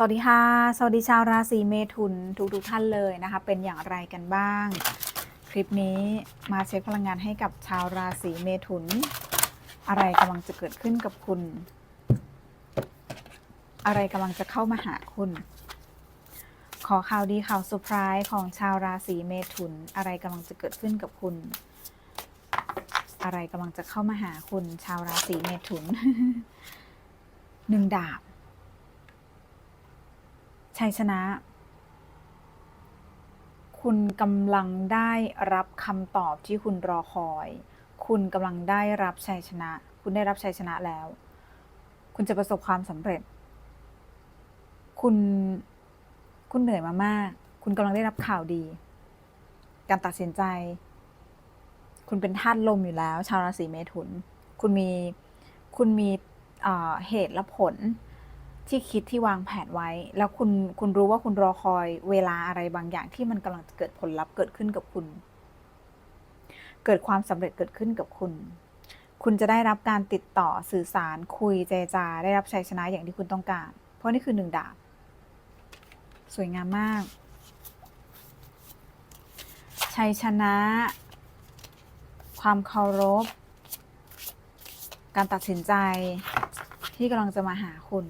สวัสดีค่ะ สวัสดีชาวราศีเมถุนทุกทุกท่านเลยนะคะ เป็นอย่างไรกันบ้าง คลิปนี้มาเช็คพลังงานให้กับชาวราศีเมถุน อะไรกำลังจะเกิดขึ้นกับคุณ อะไรกำลังจะเข้ามาหาคุณ ขอข่าวดีข่าวเซอร์ไพรส์ของชาวราศีเมถุน อะไรกำลังจะเกิดขึ้นกับคุณ อะไรกำลังจะเข้ามาหาคุณ ชาวราศีเมถุนหนึ่งดาบ ชัยชนะ คุณกำลังได้รับคำตอบที่คุณรอคอย คุณกำลังได้รับชัยชนะ คุณได้รับชัยชนะแล้ว คุณจะประสบความสำเร็จ คุณ คุณเหนื่อยมามาก คุณกำลังได้รับข่าวดี การตัดสินใจ คุณเป็นธาตุลมอยู่แล้ว ชาวราศีเมถุน คุณมี คุณมีเอ่อเหตุและผล ที่คิดที่วางแผนไว้ แล้วคุณคุณรู้ว่าคุณรอคอยเวลาอะไรบางอย่างที่มันกำลังจะเกิดผลลัพธ์เกิดขึ้นกับคุณ เกิดความสำเร็จเกิดขึ้นกับคุณ คุณจะได้รับการติดต่อสื่อสารคุยเจจา ได้รับชัยชนะอย่างที่คุณต้องการ เพราะนี่คือหนึ่งดาบ สวยงามมาก ชัยชนะ ความเคารพ การตัดสินใจที่กำลังจะมาหาคุณ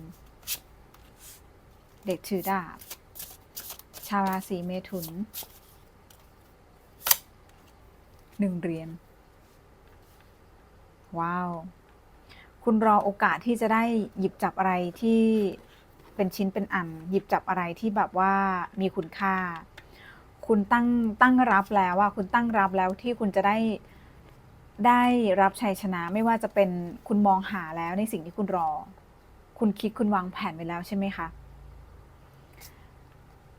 เด็กถือดาบ ชาวราศีเมถุนหนึ่งเหรียญว้าว คุณรอโอกาสที่จะได้หยิบจับอะไรที่เป็นชิ้นเป็นอัน หยิบจับอะไรที่แบบว่ามีคุณค่า คุณตั้งตั้งรับแล้วว่าคุณตั้งรับแล้วที่คุณจะได้ได้รับชัยชนะไม่ว่าจะเป็นคุณมองหาแล้วในสิ่งที่คุณรอ คุณคิดคุณวางแผนไว้แล้วใช่ไหมคะ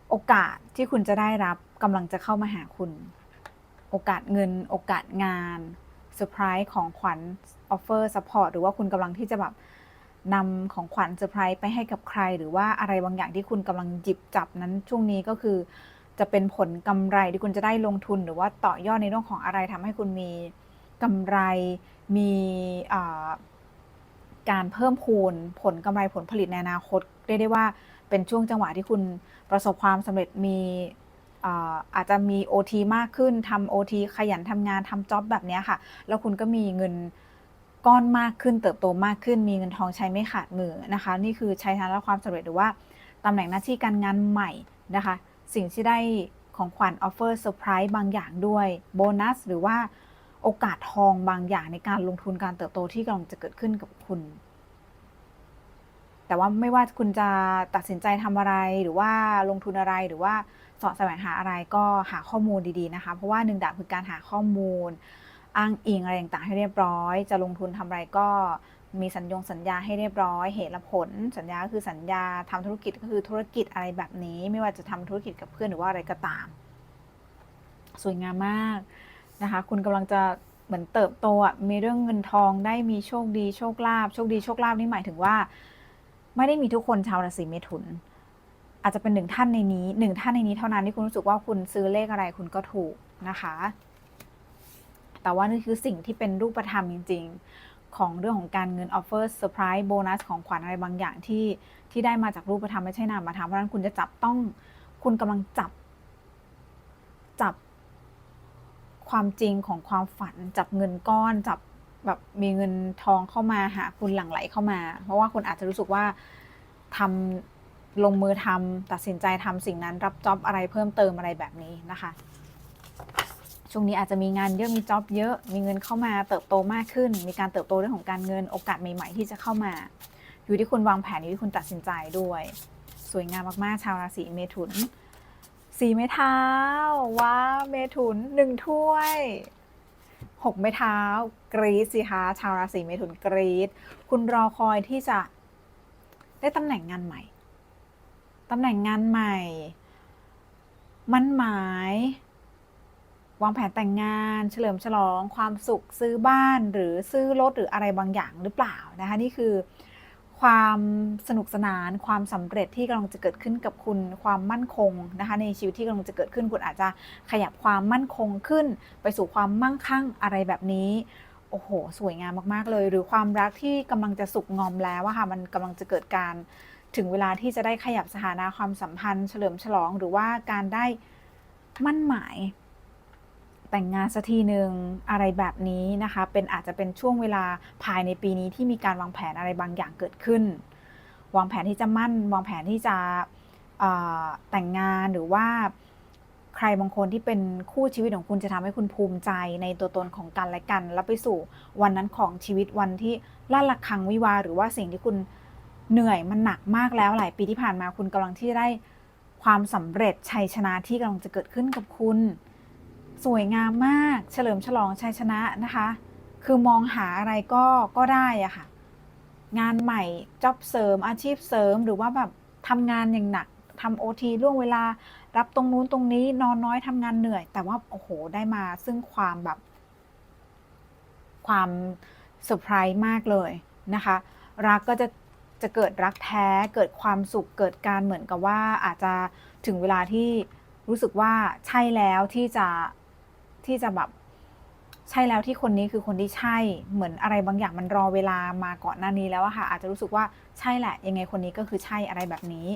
โอกาสที่คุณจะได้รับกำลังจะเข้ามาหาคุณ โอกาสเงิน โอกาสงานเซอร์ไพรส์ของขวัญออฟเฟอร์ซัพพอร์ตหรือว่าคุณกำลังที่จะแบบนำของขวัญเซอร์ไพรส์ไปให้กับใคร หรือว่าอะไรบางอย่างที่คุณกำลังหยิบจับนั้นช่วงนี้ก็คือ จะเป็นผลกำไรที่คุณจะได้ลงทุน หรือว่าต่อยอดในเรื่องของอะไรทำให้คุณมีกำไรมีการเพิ่มพูนผลกำไรผลผลิตในอนาคตเรียกได้ว่า เป็นช่วงจังหวะที่คุณประสบความสำเร็จมีอาจจะมี OT มากขึ้นทำ OT ขยันทำงานทำจ็อบแบบนี้ค่ะ แล้วคุณก็มีเงินก้อนมากขึ้น เติบโตมากขึ้น มีเงินทองใช้ไม่ขาดมือนะคะ นี่คือชัยชนะและความสำเร็จหรือว่าตำแหน่งหน้าที่การงานใหม่นะคะ สิ่งที่ได้ของขวัญออฟเฟอร์เซอร์ไพรส์บางอย่างด้วยโบนัสหรือว่าโอกาสทองบางอย่างในการลงทุนการเติบโตที่กำลังจะเกิดขึ้นกับคุณ แต่ว่าไม่ว่าคุณจะตัดสินใจทำอะไรหรือว่าลงทุนอะไรหรือว่าสาะแสวงหาอะไรก็หาข้อมูลดีๆนะคะ เพราะว่าหนึ่งดาบคือการหาข้อมูล อ้างอิงอะไรต่างๆให้เรียบร้อย จะลงทุนทำอะไรก็มีสัญญงสัญญาให้เรียบร้อย เหตุและผล สัญญาคือสัญญาทำธุรกิจก็คือธุรกิจอะไรแบบนี้ ไม่ว่าจะทำธุรกิจกับเพื่อนหรือว่าอะไรก็ตาม สวยงามมากนะคะ คุณกำลังจะเหมือนเติบโตอะมีเรื่องเงินทองได้มีโชคดีโชคลาภโชคดีโชคลาภนี่หมายถึงว่า ไม่ได้มีทุกคนชาวราศีเมถุน อาจจะเป็นหนึ่งท่านในนี้หนึ่งท่านในนี้เท่านั้นที่คุณรู้สึกว่าคุณซื้อเลขอะไรคุณก็ถูกนะคะ แต่ว่านี่คือสิ่งที่เป็นรูปธรรมจริง ๆ ของเรื่องของการเงินออฟเฟอร์เซอร์ไพรส์โบนัสของขวัญอะไรบางอย่างที่ที่ได้มาจากรูปธรรมไม่ใช่นามธรรมเพราะฉะนั้นคุณจะจับต้องคุณกำลังจับ จับความจริงของความฝัน จับเงินก้อนจับ แบบมีเงินทองเข้ามาหาคุณหลั่งไหลเข้ามา เพราะว่าคุณอาจจะรู้สึกว่าทำลงมือทำตัดสินใจทำสิ่งนั้นรับจ็อบอะไรเพิ่มเติมอะไรแบบนี้นะคะ ช่วงนี้อาจจะมีงานเยอะมีจ็อบเยอะมีเงินเข้ามาเติบโตมากขึ้น มีการเติบโตเรื่องของการเงินโอกาสใหม่ ๆ ที่จะเข้ามา อยู่ที่คุณวางแผนอยู่ที่คุณตัดสินใจด้วย สวยงามมากๆ ชาวราศีเมถุนสีไม้เท้าว้าเมถุนหนึ่งถ้วย หกไม้เท้า กรีดสิคะชาวราศีเมถุนกรีดคุณรอคอยที่จะได้ตำแหน่งงานใหม่ตำแหน่งงานใหม่ มั่นหมาย วางแผนแต่งงาน เฉลิมฉลอง ความสุขซื้อบ้านหรือซื้อรถหรืออะไรบางอย่างหรือเปล่านะคะนี่คือ ความสนุกสนาน ความสำเร็จที่กำลังจะเกิดขึ้นกับคุณความมั่นคงนะคะ ในชีวิตที่กำลังจะเกิดขึ้นคุณอาจจะขยับความมั่นคงขึ้น ไปสู่ความมั่งคั่งอะไรแบบนี้โอ้โห สวยงามมากๆเลย หรือความรักที่กำลังจะสุกงอมแล้วอะค่ะ มันกำลังจะเกิดการถึงเวลาที่จะได้ขยับสถานะความสัมพันธ์ เฉลิมฉลอง หรือว่าการได้มั่นหมาย แต่งงานสักทีหนึ่งอะไรแบบนี้นะคะ เป็นอาจจะเป็นช่วงเวลาภายในปีนี้ที่มีการวางแผนอะไรบางอย่างเกิดขึ้น วางแผนที่จะมั่น วางแผนที่จะแต่งงานหรือว่าใครบางคนที่เป็นคู่ชีวิตของคุณจะทำให้คุณภูมิใจในตัวตนของกันและกัน แล้วไปสู่วันนั้นของชีวิตวันที่ลั่นระฆังวิวาหรือว่าสิ่งที่คุณเหนื่อยมันหนักมากแล้วหลายปีที่ผ่านมาคุณกำลังที่จะได้ความสำเร็จชัยชนะที่กำลังจะเกิดขึ้นกับคุณ สวยงามมากเฉลิมฉลองชัยชนะนะคะ คือมองหาอะไรก็ก็ได้อะค่ะ งานใหม่จ็อบเสริมอาชีพเสริมหรือว่าแบบทำงานอย่างหนักทำโอทีล่วงเวลารับตรงนู้นตรงนี้นอนน้อยทำงานเหนื่อย แต่ว่าโอ้โหได้มาซึ่งความแบบ ความเซอร์ไพรส์มากเลยนะคะ รักก็จะจะเกิดรักแท้เกิดความสุขเกิดการเหมือนกับว่าอาจจะถึงเวลาที่รู้สึกว่าใช่แล้วที่จะ ที่จะแบบใช่แล้วที่คนนี้คือคนที่ใช่เหมือนอะไรบางอย่างมันรอเวลามาก่อนหน้านี้แล้วอะค่ะ อาจจะรู้สึกว่าใช่แหละ ยังไงคนนี้ก็คือใช่อะไรแบบนี้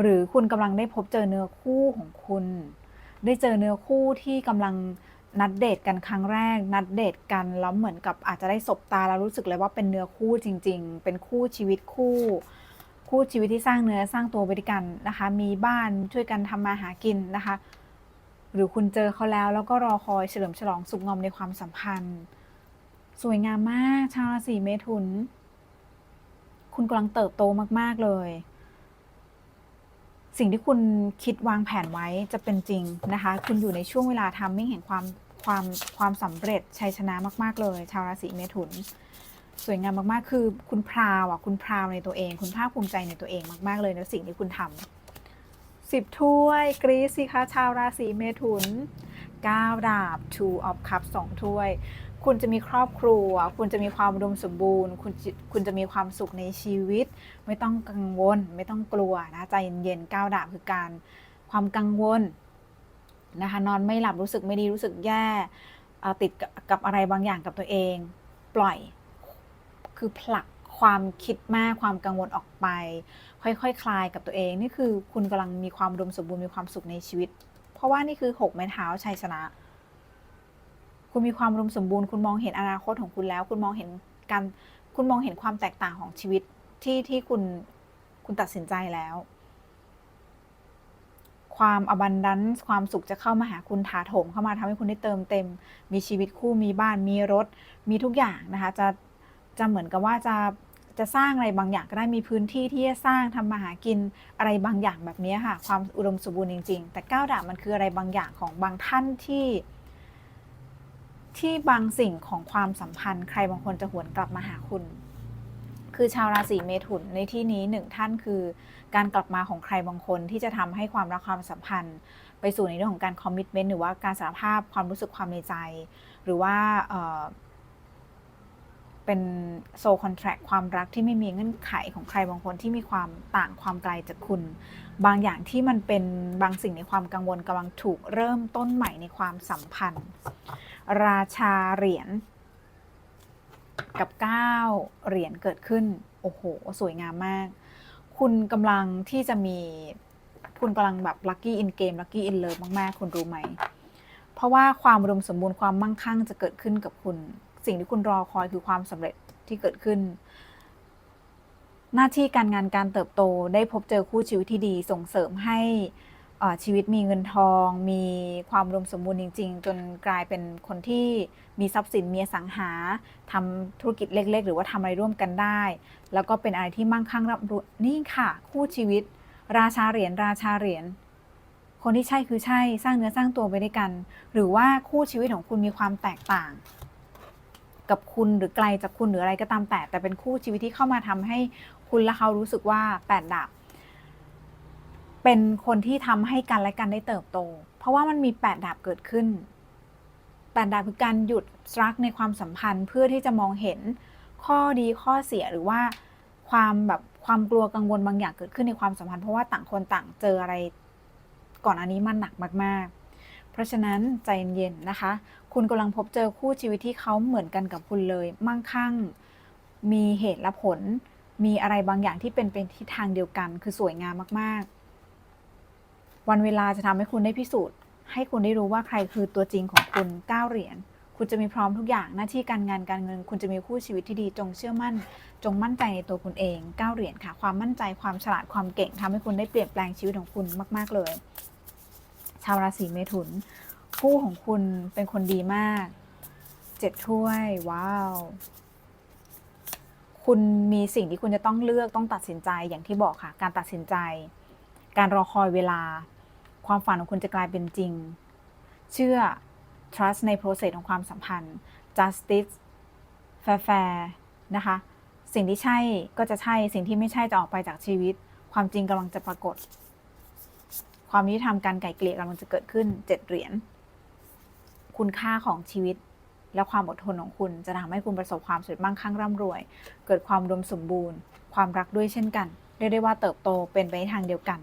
หรือคุณกำลังได้พบเจอเนื้อคู่ของคุณ ได้เจอเนื้อคู่ที่กำลังนัดเดทกันครั้งแรก นัดเดทกันแล้วเหมือนกับอาจจะได้สบตาแล้วรู้สึกเลยว่าเป็นเนื้อคู่จริง ๆ เป็นคู่ชีวิตคู่ คู่ชีวิตที่สร้างเนื้อสร้างตัวไปด้วยกันนะคะ มีบ้านช่วยกันทำมาหากินนะคะ หรือคุณเจอเขาแล้วแล้วก็รอคอยเฉลิมฉลองสุขงอมในความสัมพันธ์ สวยงามมาก ชาวราศีเมถุน คุณกำลังเติบโตมาก ๆ เลย สิ่งที่คุณคิดวางแผนไว้จะเป็นจริงนะคะ คุณอยู่ในช่วงเวลาทามมิ่งแห่งความความความสำเร็จชัยชนะมาก ๆ เลย ชาวราศีเมถุน สวยงามมาก ๆ คือคุณพราวอะคุณพราวในตัวเอง คุณภาคภูมิใจในตัวเองมาก ๆ เลยในสิ่งที่คุณทำ สิบถ้วยกรีซสิคะชาวราศีเมถุนเก้าดาบ two of cups สองถ้วย คุณจะมีครอบครัว คุณจะมีความอุดมสมบูรณ์ คุณคุณจะมีความสุขในชีวิต ไม่ต้องกังวล ไม่ต้องกลัวนะใจเย็นๆก้าดาบคือการความกังวลนะคะนอนไม่หลับรู้สึกไม่ดีรู้สึกแย่ติดกับกับอะไรบางอย่างกับตัวเอง ปล่อยคือผลักความคิดมากความกังวลออกไป ค่อยๆคคลายกับตัวเอง นี่คือคุณกำลังมีความดมสมบูรณ์มีความสุขในชีวิต เพราะว่านี่คือหกไม้เท้าชัยชนะ คุณมีความดมสมบูรณ์คุณมองเห็นอนาคตของคุณแล้ว คุณมองเห็นการคุณมองเห็นความแตกต่างของชีวิตที่ที่คุณคุณตัดสินใจแล้ว ความ abundance ความสุขจะเข้ามาหาคุณถาโถมเข้ามาทำให้คุณได้เติมเต็ม มีชีวิตคู่มีบ้านมีรถ มีทุกอย่างนะคะ จะจะเหมือนกับว่าจะ จะสร้างอะไรบางอย่างก็ได้มีพื้นที่ที่จะสร้างทำมาหากินอะไรบางอย่างแบบนี้ค่ะ ความอุดมสมบูรณ์จริง ๆ แต่ก้าวดาบมันคืออะไรบางอย่างของบางท่านที่ ที่บางสิ่งของความสัมพันธ์ ใครบางคนจะหวนกลับมาหาคุณ คือชาวราศีเมถุนในที่นี้หนึ่งท่านคือ การกลับมาของใครบางคนที่จะทำให้ความรักความสัมพันธ์ ไปสู่ในเรื่องของการคอมมิชเมนต์หรือว่าการสารภาพความรู้สึกความในใจ หรือว่า เป็นโซคอนแทรคความรักที่ไม่มีเงื่อนไขของใครบางคนที่มีความต่างความไกลจากคุณ บางอย่างที่มันเป็นบางสิ่งในความกังวลกำลังถูกเริ่มต้นใหม่ในความสัมพันธ์ ราชาเหรียญกับเก้าเหรียญเกิดขึ้น โอ้โห สวยงามมาก คุณกำลังที่จะมี คุณกำลังแบบลัคกี้อินเกมลัคกี้อินเลิฟมาก ๆ คุณรู้ไหม เพราะว่าความอุมสมบูรณ์ความมั่งคั่งจะเกิดขึ้นกับคุณ สิ่งที่คุณรอคอยคือความสำเร็จที่เกิดขึ้น หน้าที่การงานการเติบโตได้พบเจอคู่ชีวิตที่ดีส่งเสริมให้ชีวิตมีเงินทอง มีความอุดมสมบูรณ์จริง ๆ จนกลายเป็นคนที่มีทรัพย์สินมีสังหาทำธุรกิจเล็ก ๆ หรือว่าทำอะไรร่วมกันได้ แล้วก็เป็นอะไรที่มั่งคั่งร่ำรวยนี่ค่ะ คู่ชีวิต ราชาเหรียญราชาเหรียญคนที่ใช่คือใช่สร้างเนื้อสร้างตัวไปด้วยกัน หรือว่าคู่ชีวิตของคุณมีความแตกต่าง กับคุณหรือไกลจากคุณหรืออะไรก็ตามแต่ แต่เป็นคู่ชีวิตที่เข้ามาทำให้คุณและเขารู้สึกว่าแปดดาบเป็นคนที่ทำให้กันและกันได้เติบโต เพราะว่ามันมีแปดดาบเกิดขึ้นแปดดาบคือการหยุดสตรักในความสัมพันธ์เพื่อที่จะมองเห็นข้อดีข้อเสียหรือว่าความแบบความกลัวกังวลบางอย่างเกิดขึ้นในความสัมพันธ์เพราะว่าต่างคนต่างเจออะไรก่อนอันนี้มันหนักมากๆ เพราะฉะนั้นใจเย็นนะคะ คุณกำลังพบเจอคู่ชีวิตที่เขาเหมือนกันกับคุณเลย มั่งคั่ง มีเหตุและผล มีอะไรบางอย่างที่เป็นเป็นทิศทางเดียวกัน คือสวยงามมากๆ วันเวลาจะทำให้คุณได้พิสูจน์ ให้คุณได้รู้ว่าใครคือตัวจริงของคุณก้าเหรียญคุณจะมีพร้อมทุกอย่างหน้าที่การงานการเงิน คุณจะมีคู่ชีวิตที่ดีจงเชื่อมั่น จงมั่นใจในตัวคุณเองเก้าเหรียญค่ะ ความมั่นใจความฉลาดความเก่งทำให้คุณได้เปลี่ยนแปลงชีวิตของคุณมาก ๆ เลย ชาวราศีเมถุน คู่ของคุณเป็นคนดีมาก เจ็ดถ้วย ว้าว คุณมีสิ่งที่คุณจะต้องเลือกต้องตัดสินใจอย่างที่บอกค่ะ การตัดสินใจ การรอคอยเวลา ความฝันของคุณจะกลายเป็นจริง เชื่อ trust ใน process ของความสัมพันธ์ justice fair fair นะคะ สิ่งที่ใช่ก็จะใช่ สิ่งที่ไม่ใช่จะออกไปจากชีวิต ความจริงกำลังจะปรากฏ ความยุติธรรมการไกล่เกลี่ยกำลังจะเกิดขึ้นเจ็ดเหรียญคุณค่าของชีวิตและความอดทนของคุณจะทำให้คุณประสบความสำเร็จมั่งคั่งร่ำรวย เกิดความอุดมสมบูรณ์ ความรักด้วยเช่นกันเรียกได้ว่าเติบโตเป็นไปในทางเดียวกัน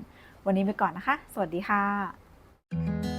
วันนี้ไปก่อนนะคะ สวัสดีค่ะ